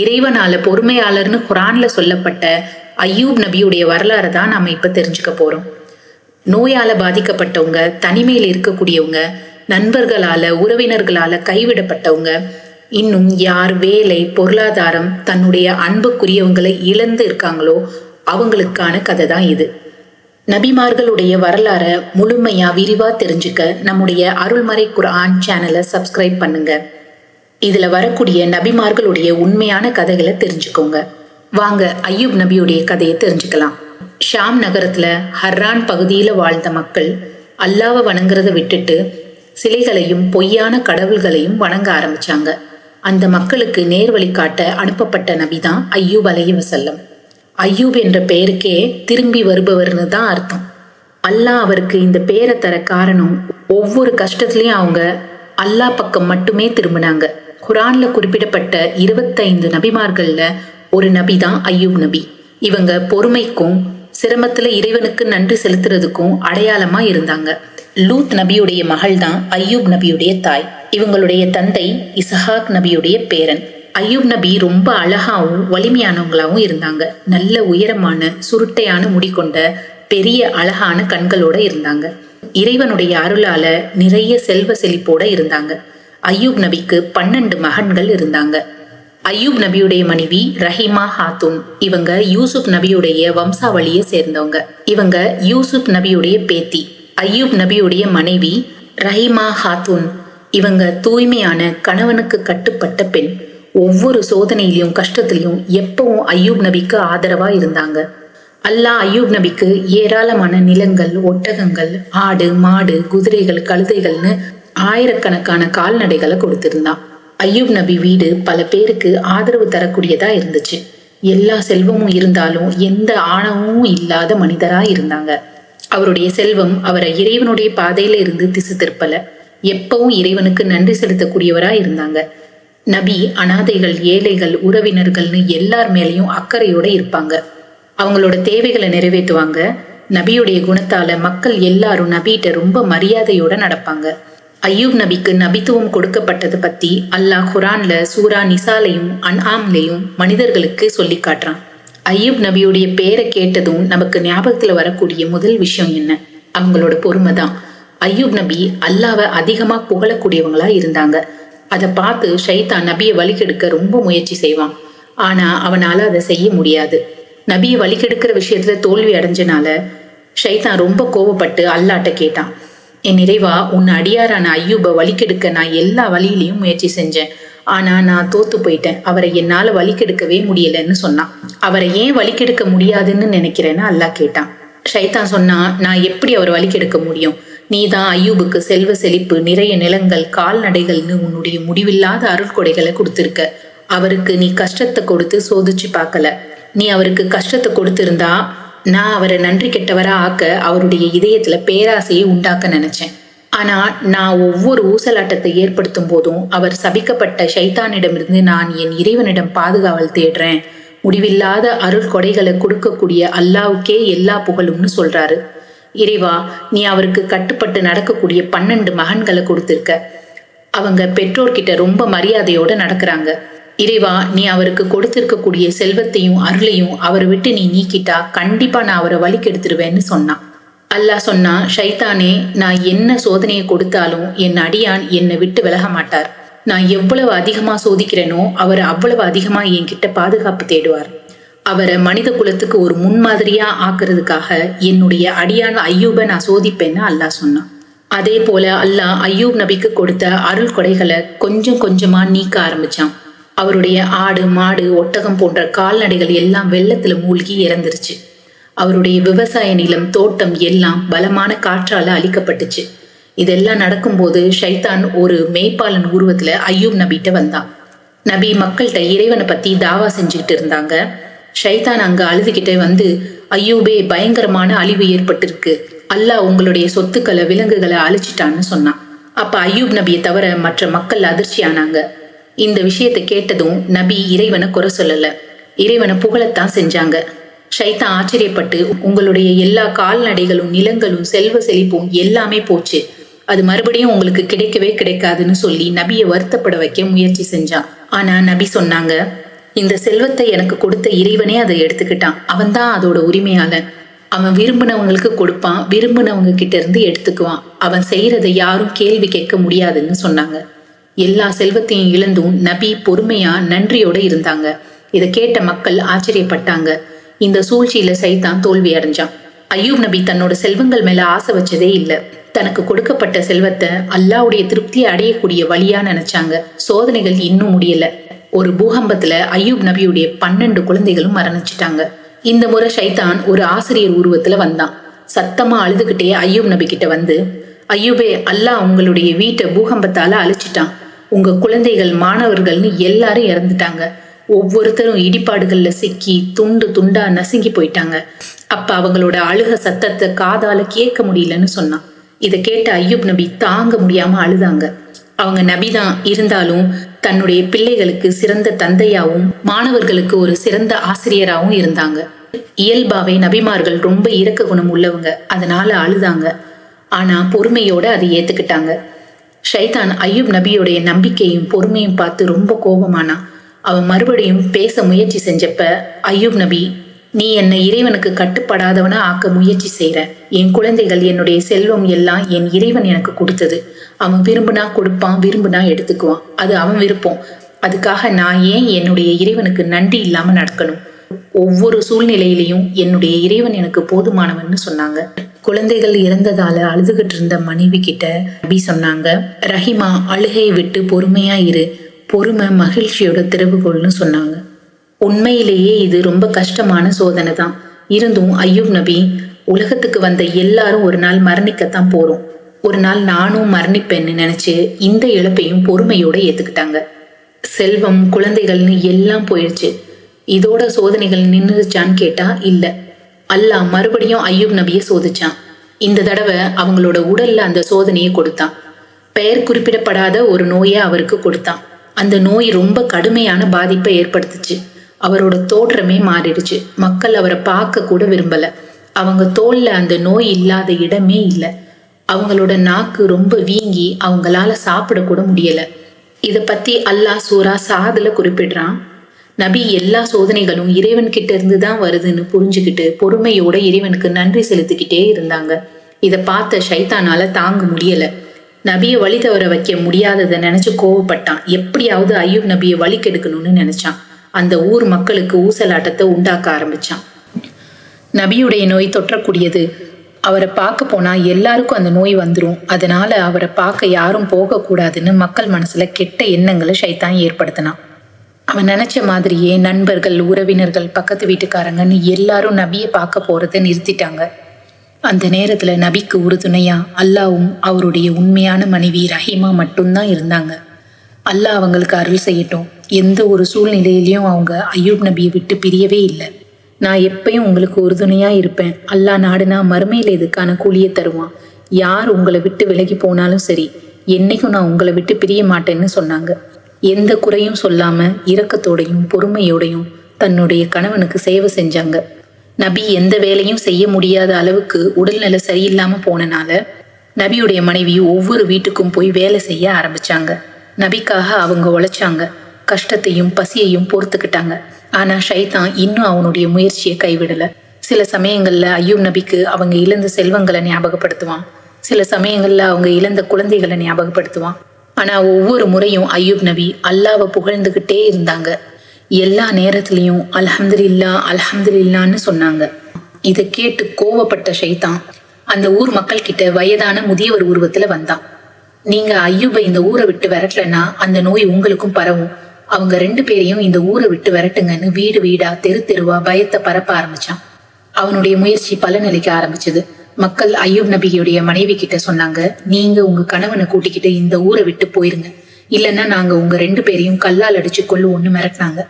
இறைவனால பொறுமையாளர்னு குரான்ல சொல்லப்பட்ட ஐயூப் நபியுடைய வரலாறை தான் நாம இப்ப தெரிஞ்சுக்க போறோம். நோயால பாதிக்கப்பட்டவங்க தனிமையில் இருக்கக்கூடியவங்க நண்பர்களால உறவினர்களால கைவிடப்பட்டவங்க இன்னும் யார் வேலை பொருளாதாரம் தன்னுடைய அன்புக்குரியவங்களை இழந்து இருக்காங்களோ அவங்களுக்கான கதை தான் இது. நபிமார்களுடைய வரலாற முழுமையா விரிவா தெரிஞ்சுக்க நம்முடைய அருள்மறை குரான் சேனலை சப்ஸ்கிரைப் பண்ணுங்க. இதுல வரக்கூடிய நபிமார்களுடைய உண்மையான கதைகளை தெரிஞ்சுக்கோங்க. வாங்க ஐயூப் நபியுடைய கதையை தெரிஞ்சுக்கலாம். ஷாம் நகரத்துல ஹர்ரான் பகுதியில வாழ்ந்த மக்கள் அல்லாவை வணங்குறதை விட்டுட்டு சிலைகளையும் பொய்யான கடவுள்களையும் வணங்க ஆரம்பிச்சாங்க. அந்த மக்களுக்கு நேர்வழி காட்ட அனுப்பப்பட்ட நபிதான் ஐயூப் அலைஹி செல்லம் ஐயூப் என்ற பெயருக்கே திரும்பி வருபவர்னு தான் அர்த்தம். அல்லாஹ் அவருக்கு இந்த பேரை தர காரணம் ஒவ்வொரு கஷ்டத்துலயும் அவங்க அல்லாஹ் பக்கம் மட்டுமே திரும்பினாங்க. குரான்ல குறிப்பிடப்பட்ட இருபத்தைந்து நபிமார்கள்ல ஒரு நபி தான் ஐயூப் நபி. இவங்க பொறுமைக்கும் சிரமத்துல இறைவனுக்கு நன்றி செலுத்துறதுக்கும் அடையாளமா இருந்தாங்க. லூத் நபியுடைய மகள் தான் ஐயூப் நபியுடைய தாய். இவங்களுடைய தந்தை இசஹாக் நபியுடைய பேரன். ஐயூப் நபி ரொம்ப அழகாவும் வலிமையானவங்களாகவும் இருந்தாங்க. நல்ல உயரமான சுருட்டையான முடி கொண்ட பெரிய அழகான கண்களோட இருந்தாங்க. இறைவனுடைய அருளால நிறைய செல்வ செழிப்போட இருந்தாங்க. அய்யூப் நபிக்கு பன்னெண்டு மகன்கள் இருந்தாங்க. அயூப் நபியுடைய மனைவி ரஹீமா ஹாத்தூன். இவங்க யூசுப் நபியுடைய வம்சாவளியை சேர்ந்தவங்க. இவங்க யூசுப் நபியுடைய பேத்தி. அயூப் நபியுடைய மனைவி ரஹீமா ஹாத்தூன். இவங்க தூய்மையான கணவனுக்கு கட்டுப்பட்ட பெண். ஒவ்வொரு சோதனையிலையும் கஷ்டத்திலையும் எப்பவும் அய்யூப் நபிக்கு ஆதரவா இருந்தாங்க. அல்லாஹ் அய்யூப் நபிக்கு ஏராளமான நிலங்கள் ஒட்டகங்கள் ஆடு மாடு குதிரைகள் கழுதைகள்னு ஆயிரக்கணக்கான கால்நடைகளை கொடுத்திருந்தான். ஐயூப் நபி வீடு பல பேருக்கு ஆதரவு தரக்கூடியதா இருந்துச்சு. எல்லா செல்வமும் இருந்தாலும் எந்த ஆணவமும் இல்லாத மனிதரா இருந்தாங்க. அவருடைய செல்வம் அவரை இறைவனுடைய பாதையில இருந்து திசை திருப்பல. எப்பவும் இறைவனுக்கு நன்றி செலுத்தக்கூடியவரா இருந்தாங்க. நபி அனாதைகள் ஏழைகள் உறவினர்கள்னு எல்லார் மேலேயும் அக்கறையோட இருப்பாங்க. அவங்களோட தேவைகளை நிறைவேற்றுவாங்க. நபியுடைய குணத்தால மக்கள் எல்லாரும் நபிகிட்ட ரொம்ப மரியாதையோட நடப்பாங்க. ஐயூப் நபிக்கு நபித்துவம் கொடுக்கப்பட்டது பத்தி அல்லாஹ் குரான்ல சூரா நிசாலையும் அன்ஆம்லையும் மனிதர்களுக்கு சொல்லி காட்டுறான். ஐயூப் நபியுடைய பேரை கேட்டதும் நமக்கு ஞாபகத்துல வரக்கூடிய முதல் விஷயம் என்ன? அவங்களோட பொறுமை தான். ஐயூப் நபி அல்லாவை அதிகமா புகழக்கூடியவங்களா இருந்தாங்க. அதை பார்த்து ஷைதான் நபியை வழிகெடுக்க ரொம்ப முயற்சி செய்வான். ஆனா அவனால அதை செய்ய முடியாது. நபியை வழிகெடுக்கிற விஷயத்துல தோல்வி அடைஞ்சனால ஷைதான் ரொம்ப கோவப்பட்டு அல்லாட்ட கேட்டான். என் நிறைவா உன் அடியாரான ஐயூபை வலிக்கெடுக்க நான் எல்லா வழியிலையும் முயற்சி செஞ்சேன். ஆனா நான் தோத்து போயிட்டேன். அவரை என்னால வலிக்கெடுக்கவே முடியலன்னு சொன்னான். அவரை ஏன் வலிக்கெடுக்க முடியாதுன்னு நினைக்கிறேன்னு அல்லாஹ் கேட்டான். ஷைத்தான் சொன்னா நான் எப்படி அவர் வலிக்கெடுக்க முடியும்? நீ தான் ஐயூபுக்கு செல்வ செழிப்பு நிறைய நிலங்கள் கால்நடைகள்னு உன்னுடைய முடிவில்லாத அருட்கொடைகளை கொடுத்துருக்க. அவருக்கு நீ கஷ்டத்தை கொடுத்து சோதிச்சு பார்க்கல. நீ அவருக்கு கஷ்டத்தை கொடுத்திருந்தா நான் அவரை நன்றி கெட்டவரா ஆக்க அவருடைய இதயத்துல பேராசையை உண்டாக்க நினைச்சேன். ஆனா நான் ஒவ்வொரு ஊசலாட்டத்தை ஏற்படுத்தும் போதும் அவர் சபிக்கப்பட்ட ஷைத்தானிடமிருந்து நான் என் இறைவனிடம் பாதுகாவல் தேடுறேன். முடிவில்லாத அருள் கொடைகளை கொடுக்கக்கூடிய அல்லாவுக்கே எல்லா புகழும்னு சொல்றாரு. இறைவா நீ அவருக்கு கட்டுப்பட்டு நடக்கக்கூடிய பன்னெண்டு மகன்களை கொடுத்திருக்க. அவங்க பெற்றோர்கிட்ட ரொம்ப மரியாதையோட நடக்கிறாங்க. இறைவா நீ அவருக்கு கொடுத்திருக்கக்கூடிய செல்வத்தையும் அருளையும் அவரை விட்டு நீ நீக்கிட்டா கண்டிப்பா நான் அவரை வழி கெடுத்துருவேன்னு சொன்னான். அல்லாஹ் சொன்னா ஷைத்தானே நான் என்ன சோதனையை கொடுத்தாலும் என் அடியான் என்னை விட்டு விலக மாட்டார். நான் எவ்வளவு அதிகமா சோதிக்கிறேனோ அவர் அவ்வளவு அதிகமா என்கிட்ட பாதுகாப்பு தேடுவார். அவரை மனித குலத்துக்கு ஒரு முன்மாதிரியா ஆக்குறதுக்காக என்னுடைய அடியான ஐயூபை நான் சோதிப்பேன்னு அல்லாஹ் சொன்னான். அதே போல அல்லாஹ் ஐயூப் நபிக்கு கொடுத்த அருள் கொடைகளை கொஞ்சம் கொஞ்சமா நீக்க ஆரம்பிச்சான். அவருடைய ஆடு மாடு ஒட்டகம் போன்ற கால்நடைகள் எல்லாம் வெள்ளத்துல மூழ்கி இறந்துருச்சு. அவருடைய விவசாய நிலம் தோட்டம் எல்லாம் பலமான காற்றால அழிக்கப்பட்டுச்சு. இதெல்லாம் நடக்கும்போது ஷைத்தான் ஒரு மேய்ப்பாளன் உருவத்துல ஐயூப் நபிட்ட வந்தான். நபி மக்கள்கிட்ட இறைவனை பத்தி தாவா செஞ்சுக்கிட்டு இருந்தாங்க. ஷைத்தான் அங்க அழுதுகிட்டே வந்து ஐயூபே பயங்கரமான அழிவு ஏற்பட்டிருக்கு. அல்லாஹ் உங்களுடைய சொத்துக்களை விலங்குகளை அழிச்சிட்டான்னு சொன்னான். அப்ப ஐயூப் நபியை தவிர மற்ற மக்கள் அதிர்ச்சி ஆனாங்க இந்த விஷயத்தை கேட்டதும் நபி இறைவனை குறை சொல்லல. இறைவனை புகழத்தான் செஞ்சாங்க. ஷைத்தான் ஆச்சரியப்பட்டு உங்களுடைய எல்லா கால்நடைகளும் நிலங்களும் செல்வ செழிப்பும் எல்லாமே போச்சு. அது மறுபடியும் உங்களுக்கு கிடைக்கவே கிடைக்காதுன்னு சொல்லி நபியை வருத்தப்பட வைக்க முயற்சி செஞ்சான். ஆனா நபி சொன்னாங்க இந்த செல்வத்தை எனக்கு கொடுத்த இறைவனே அதை எடுத்துக்கிட்டான். அவன்தான் அதோட உரிமையாளன். அவன் விரும்பினவங்களுக்கு கொடுப்பான் விரும்பினவங்க கிட்ட இருந்து எடுத்துக்குவான். அவன் செய்யறதை யாரும் கேள்வி கேட்க முடியாதுன்னு சொன்னாங்க. எல்லா செல்வத்தையும் இழந்தும் நபி பொறுமையா நன்றியோட இருந்தாங்க. இதை கேட்ட மக்கள் ஆச்சரியப்பட்டாங்க. இந்த சூழ்ச்சியில சைத்தான் தோல்வி அடைஞ்சான். ஐயூப் நபி தன்னோட செல்வங்கள் மேல ஆசை வச்சதே இல்லை. தனக்கு கொடுக்கப்பட்ட செல்வத்தை அல்லாவுடைய திருப்தியை அடையக்கூடிய வழியா நினைச்சாங்க. சோதனைகள் இன்னும் முடியல. ஒரு பூகம்பத்துல ஐயூப் நபியுடைய பன்னெண்டு குழந்தைகளும் மரணிச்சிட்டாங்க. இந்த முறை சைதான் ஒரு ஆசிரியர் உருவத்துல வந்தான். சத்தமா அழுதுகிட்டே ஐயூப் நபி கிட்ட வந்து ஐயூபே அல்லாஹ் உங்களுடைய வீட்டை பூகம்பத்தால அழிச்சிட்டான். உங்க குழந்தைகள் மாணவர்கள்னு எல்லாரும் இறந்துட்டாங்க. ஒவ்வொருத்தரும் இடிபாடுகள்ல சிக்கி துண்டு துண்டா நசுங்கி போயிட்டாங்க. அப்ப அவங்களோட அழுக சத்தத்தை காதால கேட்க முடியலன்னு சொன்னான். இதை கேட்ட ஐயூப் நபி தாங்க முடியாம அழுதாங்க. அவங்க நபிதான் இருந்தாலும் தன்னுடைய பிள்ளைகளுக்கு சிறந்த தந்தையாவும் மாணவர்களுக்கு ஒரு சிறந்த ஆசிரியராகவும் இருந்தாங்க. இயல்பாவே நபிமார்கள் ரொம்ப இறக்க குணம் உள்ளவங்க. அதனால அழுதாங்க. ஆனா பொறுமையோட அதை ஏத்துக்கிட்டாங்க. ஷைதான் ஐயூப் நபியுடைய நம்பிக்கையும் பொறுமையும் பார்த்து ரொம்ப கோபமானா. அவன் மறுபடியும் பேச முயற்சி செஞ்சப்ப ஐயூப் நபி நீ என்னை இறைவனுக்கு கட்டுப்படாதவனா ஆக்க முயற்சி செய்கிற என் குழந்தைகள் என்னுடைய செல்வம் எல்லாம் என் இறைவன் எனக்கு கொடுத்தது. அவன் விரும்புனா கொடுப்பான் விரும்புனா எடுத்துக்குவான். அது அவன் விருப்பம். அதுக்காக நான் ஏன் என்னுடைய இறைவனுக்கு நன்றி இல்லாமல் நடக்கணும்? ஒவ்வொரு சூழ்நிலையிலையும் என்னுடைய இறைவன் எனக்கு போதுமானவன்னு சொன்னாங்க. குழந்தைகள் இறந்ததால அழுதுகிட்டு இருந்த மனைவி கிட்ட அப்படி சொன்னாங்க ரஹிமா அழுகையை விட்டு பொறுமையா இரு. பொறுமை மகிழ்ச்சியோட திறவுகோள்னு சொன்னாங்க. உண்மையிலேயே இது ரொம்ப கஷ்டமான சோதனை தான். இருந்தும் ஐயூப் நபி உலகத்துக்கு வந்த எல்லாரும் ஒரு நாள் மரணிக்கத்தான் போறோம். ஒரு நாள் நானும் மரணிப்பேன்னு நினைச்சு இந்த இழப்பையும் பொறுமையோட ஏத்துக்கிட்டாங்க. செல்வம் குழந்தைகள்னு எல்லாம் போயிடுச்சு. இதோட சோதனைகள் நின்றுச்சான்னு கேட்டா இல்ல. அல்லாஹ் மறுபடியும் ஐயூப் நபியை சோதிச்சான். இந்த தடவை அவங்களோட உடல்ல அந்த சோதனையை கொடுத்தான். பெயர் குறிப்பிடப்படாத ஒரு நோயை அவருக்கு கொடுத்தான். அந்த நோய் ரொம்ப கடுமையான பாதிப்பை ஏற்படுத்துச்சு. அவரோட தோற்றமே மாறிடுச்சு. மக்கள் அவரை பார்க்க கூட விரும்பல. அவங்க தோல்ல அந்த நோய் இல்லாத இடமே இல்லை. அவங்களோட நாக்கு ரொம்ப வீங்கி அவங்களால சாப்பிடக்கூட முடியல. இதை பத்தி அல்லாஹ் சூரா சாதுல குறிப்பிடுறான். நபி எல்லா சோதனைகளும் இறைவன் கிட்ட இருந்து தான் வருதுன்னு புரிஞ்சுக்கிட்டு பொறுமையோட இறைவனுக்கு நன்றி செலுத்திக்கிட்டே இருந்தாங்க. இதை பார்த்த ஷைத்தானால தாங்க முடியல. நபியை வழி தவற வைக்க முடியாததை நினைச்சு கோவப்பட்டான். எப்படியாவது ஐயூப் நபியை வழி கெடுக்கணும்னு நினைச்சான். அந்த ஊர் மக்களுக்கு ஊசலாட்டத்தை உண்டாக்க ஆரம்பிச்சான். நபியுடைய நோய் தொற்றக்கூடியது. அவரை பார்க்க போனா எல்லாருக்கும் அந்த நோய் வந்துடும் அதனால அவரை பார்க்க யாரும் போகக்கூடாதுன்னு மக்கள் மனசுல கெட்ட எண்ணங்களை ஷைத்தான் ஏற்படுத்தினான். அவன் நினச்ச மாதிரியே நண்பர்கள் உறவினர்கள் பக்கத்து வீட்டுக்காரங்கன்னு எல்லாரும் நபியை பார்க்க போகிறத நிறுத்திட்டாங்க. அந்த நேரத்தில் நபிக்கு உறுதுணையாக அல்லாவும் அவருடைய உண்மையான மனைவி ரஹீமா மட்டும்தான் இருந்தாங்க. அல்லாஹ் அவங்களுக்கு அருள் செய்யட்டும். எந்த ஒரு சூழ்நிலையிலையும் அவங்க ஐயூப் நபியை விட்டு பிரியவே இல்லை. நான் எப்பயும் உங்களுக்கு உறுதுணையாக இருப்பேன். அல்லாஹ் நாடுனா மறுமையில் இதுக்கான கூலியை தருவான். யார் உங்களை விட்டு விலகி போனாலும் சரி என்னைக்கும் நான் உங்களை விட்டு பிரிய மாட்டேன்னு சொன்னாங்க. எந்த குறையும் சொல்லாம இரக்கத்தோடையும் பொறுமையோடையும் தன்னுடைய கணவனுக்கு சேவை செஞ்சாங்க. நபி எந்த வேலையும் செய்ய முடியாத அளவுக்கு உடல்நிலை சரியில்லாம போனனால நபியுடைய மனைவி ஒவ்வொரு வீட்டுக்கும் போய் வேலை செய்ய ஆரம்பிச்சாங்க. நபிக்காக அவங்க உழைச்சாங்க. கஷ்டத்தையும் பசியையும் பொறுத்துக்கிட்டாங்க. ஆனா ஷைதான் இன்னும் அவனுடைய முயற்சியை கைவிடல. சில சமயங்கள்ல ஐயூப் நபிக்கு அவங்க இழந்த செல்வங்களை ஞாபகப்படுத்துவான். சில சமயங்கள்ல அவங்க இழந்த குழந்தைகளை ஞாபகப்படுத்துவான். ஆனா ஒவ்வொரு முறையும் ஐயூப் நபி அல்லாவை புகழ்ந்துகிட்டே இருந்தாங்க. எல்லா நேரத்திலையும் அல்ஹம்துலில்லா அல்ஹம்துலில்லான்னு சொன்னாங்க. இதை கேட்டு கோவப்பட்ட ஷைதான் அந்த ஊர் மக்கள் கிட்ட வயதான முதியவர் உருவத்துல வந்தான். நீங்க ஐயூபை இந்த ஊரை விட்டு விரட்டலன்னா அந்த நோய் உங்களுக்கும் பரவும். அவங்க ரெண்டு பேரையும் இந்த ஊரை விட்டு விரட்டுங்கன்னு வீடு வீடா தெரு தெருவா பயத்தை பரப்ப ஆரம்பிச்சான். அவனுடைய முயற்சி பலனளிக்க ஆரம்பிச்சது. மக்கள் ஐயூப் நபியுடைய மனைவி கிட்ட சொன்னாங்க நீங்க உங்க கணவனை கூட்டிக்கிட்டு இந்த ஊரை விட்டு போயிருங்க. இல்லைன்னா நாங்க உங்க ரெண்டு பேரையும் கல்லால் அடிச்சு கொள்ளுவோம்னு மிரட்டினாங்க.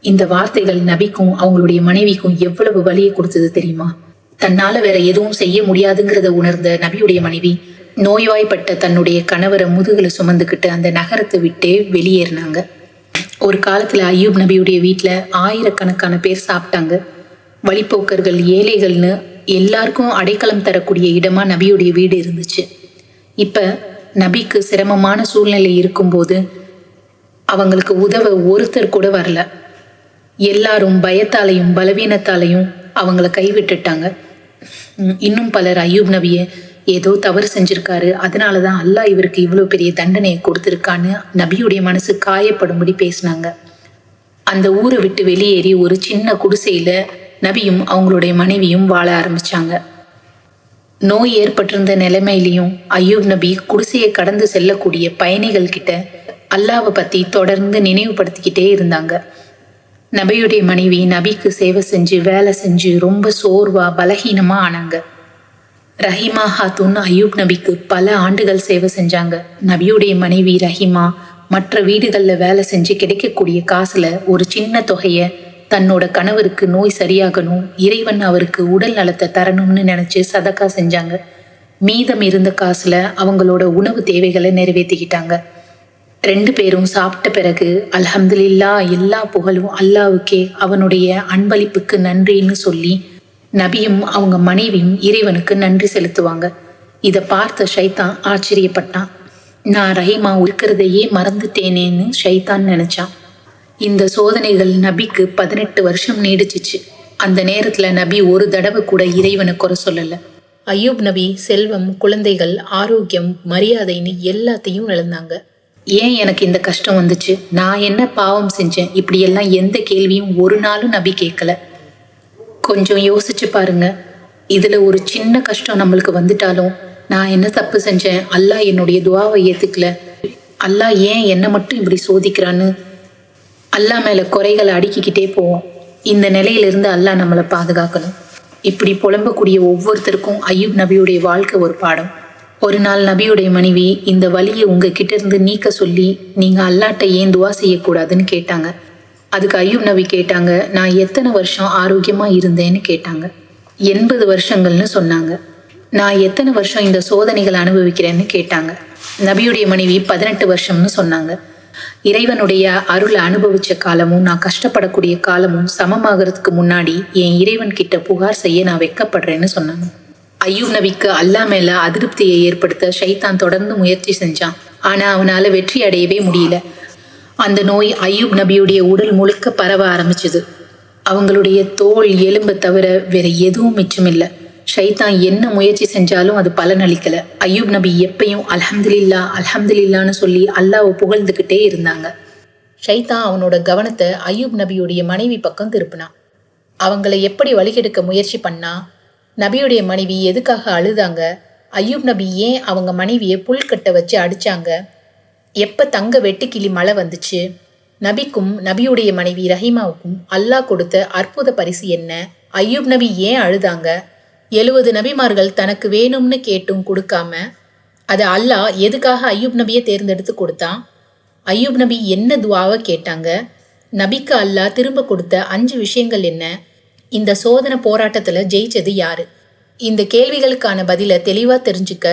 இந்த வார்த்தைகள் நபிக்கும் அவங்களுடைய மனைவிக்கும் எவ்வளவு வலியை கொடுத்தது தெரியுமா? தன்னால வேற எதுவும் செய்ய முடியாதுங்கிறத உணர்ந்த நபியுடைய மனைவி நோய்வாய்ப்பட்ட தன்னுடைய கணவரை முதுகுல சுமந்துக்கிட்டு அந்த நகரத்தை விட்டே வெளியேறினாங்க. ஒரு காலத்துல ஐயூப் நபியுடைய வீட்டுல ஆயிரக்கணக்கான பேர் சாப்பிட்டாங்க. வழிப்போக்கர்கள் ஏழைகள்னு எல்லாருக்கும் அடைக்கலம் தரக்கூடிய இடமா நபியுடைய வீடு இருந்துச்சு. இப்ப நபிக்கு சிரமமான சூழ்நிலை இருக்கும்போது அவங்களுக்கு உதவ ஒருத்தர் கூட வரல. எல்லாரும் பயத்தாலையும் பலவீனத்தாலையும் அவங்கள கைவிட்டுட்டாங்க. இன்னும் பலர் அய்யூப் நபியை ஏதோ தவறு செஞ்சிருக்காரு. அதனால தான் அல்லாஹ் இவருக்கு இவ்வளோ பெரிய தண்டனையை கொடுத்துருக்கான்னு நபியுடைய மனசு காயப்படும்படி பேசினாங்க. அந்த ஊரை விட்டு வெளியேறி ஒரு சின்ன குடிசையில நபியும் அவங்களுடைய மனைவியும் வாழ ஆரம்பிச்சாங்க. நோய் ஏற்பட்டிருந்த நிலைமையிலையும் அயூப் நபி குடிசையை கடந்து செல்லக்கூடிய பயணிகள் கிட்ட அல்லாவை பத்தி தொடர்ந்து நினைவுபடுத்திக்கிட்டே இருந்தாங்க. நபியுடைய மனைவி நபிக்கு சேவை செஞ்சு வேலை செஞ்சு ரொம்ப சோர்வா பலகீனமா ஆனாங்க. ரஹிமா ஹாத்தூன் அயூப் நபிக்கு பல ஆண்டுகள் சேவை செஞ்சாங்க. நபியுடைய மனைவி ரஹிமா மற்ற வீடுகளில் வேலை செஞ்சு கிடைக்கக்கூடிய காசுல ஒரு சின்ன தொகையை தன்னோட கணவருக்கு நோய் சரியாகணும் இறைவன் அவருக்கு உடல் நலத்தை தரணும்னு நினைச்சு சதக்கா செஞ்சாங்க. மீதம் இருந்த காசுல அவங்களோட உணவு தேவைகளை நிறைவேற்றிக்கிட்டாங்க ரெண்டு பேரும் சாப்பிட்ட பிறகு அல்ஹம்துலில்லா எல்லா புகழும் அல்லாவுக்கே அவனுடைய அன்பளிப்புக்கு நன்றின்னு சொல்லி நபியும் அவங்க மனைவியும் இறைவனுக்கு நன்றி செலுத்துவாங்க. இதை பார்த்த ஷைத்தான் ஆச்சரியப்பட்டான். நான் ரஹீமா இருக்கிறதையே மறந்துட்டேனேன்னு ஷைத்தான் நினைச்சான். இந்த சோதனைகள் நபிக்கு பதினெட்டு வருஷம் நீடிச்சிச்சு. அந்த நேரத்துல நபி ஒரு தடவை கூட இறைவனை குறை சொல்லல. அய்யூப் நபி செல்வம் குழந்தைகள் ஆரோக்கியம் மரியாதைன்னு எல்லாத்தையும் இழந்தாங்க. ஏன் எனக்கு இந்த கஷ்டம் வந்துச்சு? நான் என்ன பாவம் செஞ்சேன்? இப்படியெல்லாம் எந்த கேள்வியும் ஒரு நாளும் நபி கேட்கல. கொஞ்சம் யோசிச்சு பாருங்க. இதுல ஒரு சின்ன கஷ்டம் நம்மளுக்கு வந்துட்டாலும் நான் என்ன தப்பு செஞ்சேன்? அல்லாஹ் என்னுடைய துவாவை ஏத்துக்கல. அல்லாஹ் ஏன் என்னை மட்டும் இப்படி சோதிக்கிறான்னு அல்லாஹ் மேல குறைகளை அடுக்கிக்கிட்டே போவோம். இந்த நிலையிலிருந்து அல்லாஹ் நம்மளை பாதுகாக்கணும். இப்படி புலம்பக்கூடிய ஒவ்வொருத்தருக்கும் ஐயூப் நபியுடைய வாழ்க்கை ஒரு பாடம். ஒரு நாள் நபியுடைய மனைவி இந்த வழியை உங்ககிட்ட இருந்து நீக்க சொல்லி நீங்க அல்லாட்ட ஏன் துவா செய்யக்கூடாதுன்னு கேட்டாங்க. அதுக்கு ஐயூப் நபி கேட்டாங்க நான் எத்தனை வருஷம் ஆரோக்கியமா இருந்தேன்னு கேட்டாங்க. எண்பது வருஷங்கள்னு சொன்னாங்க. நான் எத்தனை வருஷம் இந்த சோதனைகளை அனுபவிக்கிறேன்னு கேட்டாங்க. நபியுடைய மனைவி பதினெட்டு வருஷம்னு சொன்னாங்க. இறைவனுடைய அருளை அனுபவிச்ச காலமும் நான் கஷ்டப்படக்கூடிய காலமும் சமமாகிறதுக்கு முன்னாடி என் இறைவன் கிட்ட புகார் செய்ய நான் வெக்கப்படுறேன்னு சொன்னாங்க. ஐயூப் நபிக்கு அல்லா மேல அதிருப்தியை ஏற்படுத்த ஷைத்தான் தொடர்ந்து முயற்சி செஞ்சான். ஆனா அவனால வெற்றி அடையவே முடியல. அந்த நோய் ஐயூப் நபியுடைய உடல் முழுக்க பரவ ஆரம்பிச்சது. அவங்களுடைய தோல் எலும்பை தவிர வேற எதுவும் மிச்சமில்லை. ஷைத்தான் என்ன முயற்சி செஞ்சாலும் அது பலனளிக்கல. அய்யூப் நபி எப்பையும் அலஹம்துல்லா அல்ஹம்துலில்லான்னு சொல்லி அல்லாவை புகழ்ந்துக்கிட்டே இருந்தாங்க. ஷைத்தான் அவனோட கவனத்தை அய்யூப் நபியுடைய மனைவி பக்கம் திருப்பினான். அவங்களை எப்படி வழிகெடுக்க முயற்சி பண்ணா? நபியுடைய மனைவி எதுக்காக அழுதாங்க? அய்யூப் நபி ஏன் அவங்க மனைவியை புல்கட்டை வச்சு அடிச்சாங்க? எப்ப தங்க வெட்டுக்கிளி மழை வந்துச்சு? நபிக்கும் நபியுடைய மனைவி ரஹீமாவுக்கும் அல்லாஹ் கொடுத்த அற்புத பரிசு என்ன? அய்யூப் நபி ஏன் அழுதாங்க? எழுவது நபிமார்கள் தனக்கு வேணும்னு கேட்டும் கொடுக்காம அதை அல்லாஹ் எதுக்காக ஐயூப் நபியை தேர்ந்தெடுத்து கொடுத்தான்? ஐயூப் நபி என்ன துவாவை கேட்டாங்க? நபிக்கு அல்லாஹ் திரும்ப கொடுத்த அஞ்சு விஷயங்கள் என்ன? இந்த சோதனை போராட்டத்தில் ஜெயிச்சது யாரு? இந்த கேள்விகளுக்கான பதிலை தெளிவாக தெரிஞ்சுக்க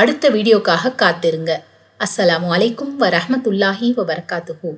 அடுத்த வீடியோக்காக காத்திருங்க. அஸ்ஸலாமு அலைக்கும் வரஹ்மத்துல்லாஹி வபரகாத்துஹூ.